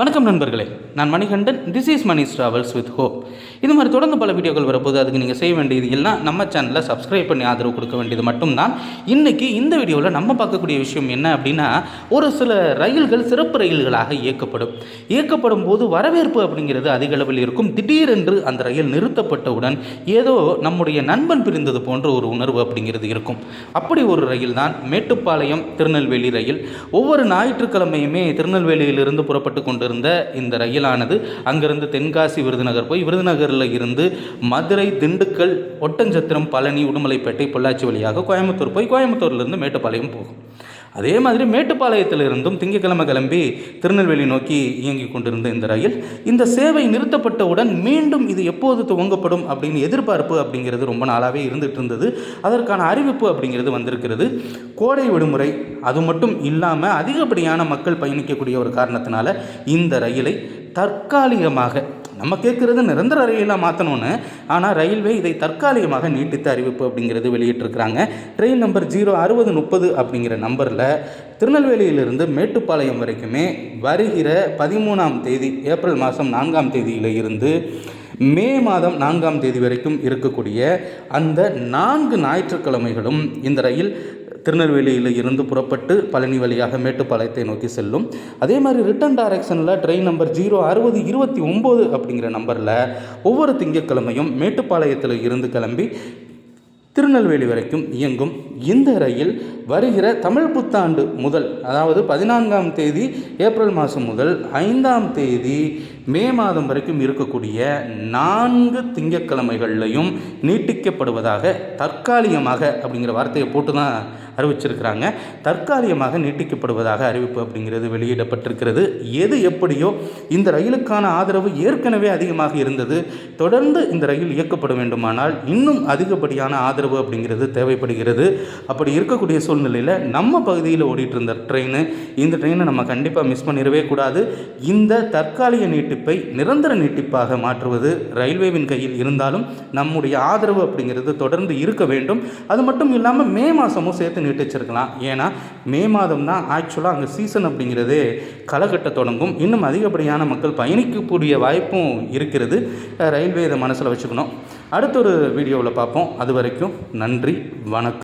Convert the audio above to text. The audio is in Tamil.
வணக்கம் நண்பர்களே. நான் Manikandan. This is Mani travels with hope இது மாதிரி தொடர்ந்து பல வீடியோக்கள் வரப்போது அதுக்கு நீங்கள் செய்ய வேண்டியது எல்லாம் நம்ம சேனலில் சப்ஸ்கிரைப் பண்ணி ஆதரவு கொடுக்க வேண்டியது மட்டும்தான். இன்றைக்கி இந்த வீடியோவில் நம்ம பார்க்கக்கூடிய விஷயம் என்ன அப்படின்னா ஒரு சில ரயில்கள் சிறப்பு ரயில்களாக இயக்கப்படும். இயக்கப்படும் போது வரவேற்பு அப்படிங்கிறது அதிக அளவில் இருக்கும். திடீரென்று அந்த ரயில் நிறுத்தப்பட்டவுடன் ஏதோ நம்முடைய நண்பன் பிரிந்தது போன்ற ஒரு உணர்வு அப்படிங்கிறது இருக்கும். அப்படி ஒரு ரயில் தான் மேட்டுப்பாளையம் திருநெல்வேலி ரயில். ஒவ்வொரு ஞாயிற்றுக்கிழமையுமே திருநெல்வேலியிலிருந்து புறப்பட்டு கொண்டிருந்த இந்த ரயிலானது அங்கிருந்து தென்காசி விருதுநகர் போய் விருதுநகரில் இருந்து மதுரை திண்டுக்கல் ஒட்டஞ்சத்திரம் பழனி உடுமலைப்பேட்டை பொள்ளாச்சி வழியாக கோயம்புத்தூர் போய் கோயம்புத்தூர்லேருந்து மேட்டுப்பாளையம் போகும். அதே மாதிரி மேட்டுப்பாளையத்திலிருந்தும் திங்கட்கிழமை கிளம்பி திருநெல்வேலி நோக்கி இயங்கி கொண்டிருந்த இந்த ரயில் இந்த சேவை நிறுத்தப்பட்டவுடன் மீண்டும் இது எப்போது துவங்கப்படும் அப்படின்னு எதிர்பார்ப்பு அப்படிங்கிறது ரொம்ப நாளாகவே இருந்துகிட்டு இருந்தது. அதற்கான அறிவிப்பு அப்படிங்கிறது வந்திருக்கிறது. கோடை விடுமுறை அது மட்டும் இல்லாமல் அதிகப்படியான மக்கள் பயணிக்கக்கூடிய ஒரு காரணத்தினால இந்த ரயிலை தற்காலிகமாக நம்ம கேட்குறது நிரந்தர ரயிலாக மாற்றணும்னு ஆனால் ரயில்வே இதை தற்காலிகமாக நீட்டித்த அறிவிப்பு அப்படிங்கிறது வெளியிட்டிருக்கிறாங்க. ட்ரெயின் நம்பர் ஜீரோ அறுபது முப்பது அப்படிங்கிற நம்பரில் திருநெல்வேலியிலிருந்து மேட்டுப்பாளையம் வரைக்குமே வருகிற பதிமூணாம் தேதி ஏப்ரல் மாதம் நான்காம் தேதியில் இருந்து மே மாதம் நான்காம் தேதி வரைக்கும் இருக்கக்கூடிய அந்த நான்கு ஞாயிற்றுக்கிழமைகளும் இந்த ரயில் திருநெல்வேலியில் இருந்து புறப்பட்டு பழனி வழியாக மேட்டுப்பாளையத்தை நோக்கி செல்லும். அதே மாதிரி ரிட்டன் டைரக்ஷனில் ட்ரெயின் நம்பர் ஜீரோ அறுபது இருபத்தி ஒம்பது அப்படிங்கிற நம்பரில் ஒவ்வொரு திங்கட்கிழமையும் மேட்டுப்பாளையத்தில் இருந்து கிளம்பி திருநெல்வேலி வரைக்கும் இயங்கும். இந்த ரயில் வருகிற தமிழ் புத்தாண்டு முதல் அதாவது பதினான்காம் தேதி ஏப்ரல் மாதம் முதல் ஐந்தாம் தேதி மே மாதம் வரைக்கும் இருக்கக்கூடிய நான்கு திங்கட்கிழமைகள்லையும் நீட்டிக்கப்படுவதாக தற்காலிகமாக அப்படிங்கிற வார்த்தையை போட்டு தான் அறிவிச்சிருக்கிறாங்க. தற்காலிகமாக நீட்டிக்கப்படுவதாக அறிவிப்பு அப்படிங்கிறது வெளியிடப்பட்டிருக்கிறது. எது எப்படியோ இந்த ரயிலுக்கான ஆதரவு ஏற்கனவே அதிகமாக இருந்தது. தொடர்ந்து இந்த ரயில் இயக்கப்பட வேண்டுமானால் இன்னும் அதிகப்படியான ஆதரவு அப்படிங்கிறது தேவைப்படுகிறது. அப்படி இருக்கக்கூடிய சூழ்நிலையில் நம்ம பகுதியில் ஓடிட்டு இருந்த ட்ரெயின் இந்த ட்ரெயினை நம்ம கண்டிப்பாக மிஸ் பண்ணிடவே கூடாது. இந்த தற்காலிக நீட்டு நீட்டிப்பை நிரந்தர நீட்டிப்பாக மாற்றுவது ரயில்வேவின் கையில் இருந்தாலும் நம்முடைய ஆதரவு அப்படிங்கிறது தொடர்ந்து இருக்க வேண்டும். அது மட்டும் இல்லாமல் மே மாதமும் சேர்த்து நீட்டிச்சிருக்கலாம். ஏன்னா மே மாதம் தான் ஆக்சுவலாக அங்கே சீசன் அப்படிங்கிறதே களைகட்ட தொடங்கும். இன்னும் அதிகப்படியான மக்கள் பயணிக்கக்கூடிய வாய்ப்பும் இருக்கிறது. ரயில்வே இதை மனசில் வச்சுக்கணும். அடுத்த ஒரு வீடியோவில் பார்ப்போம். அது வரைக்கும் நன்றி வணக்கம்.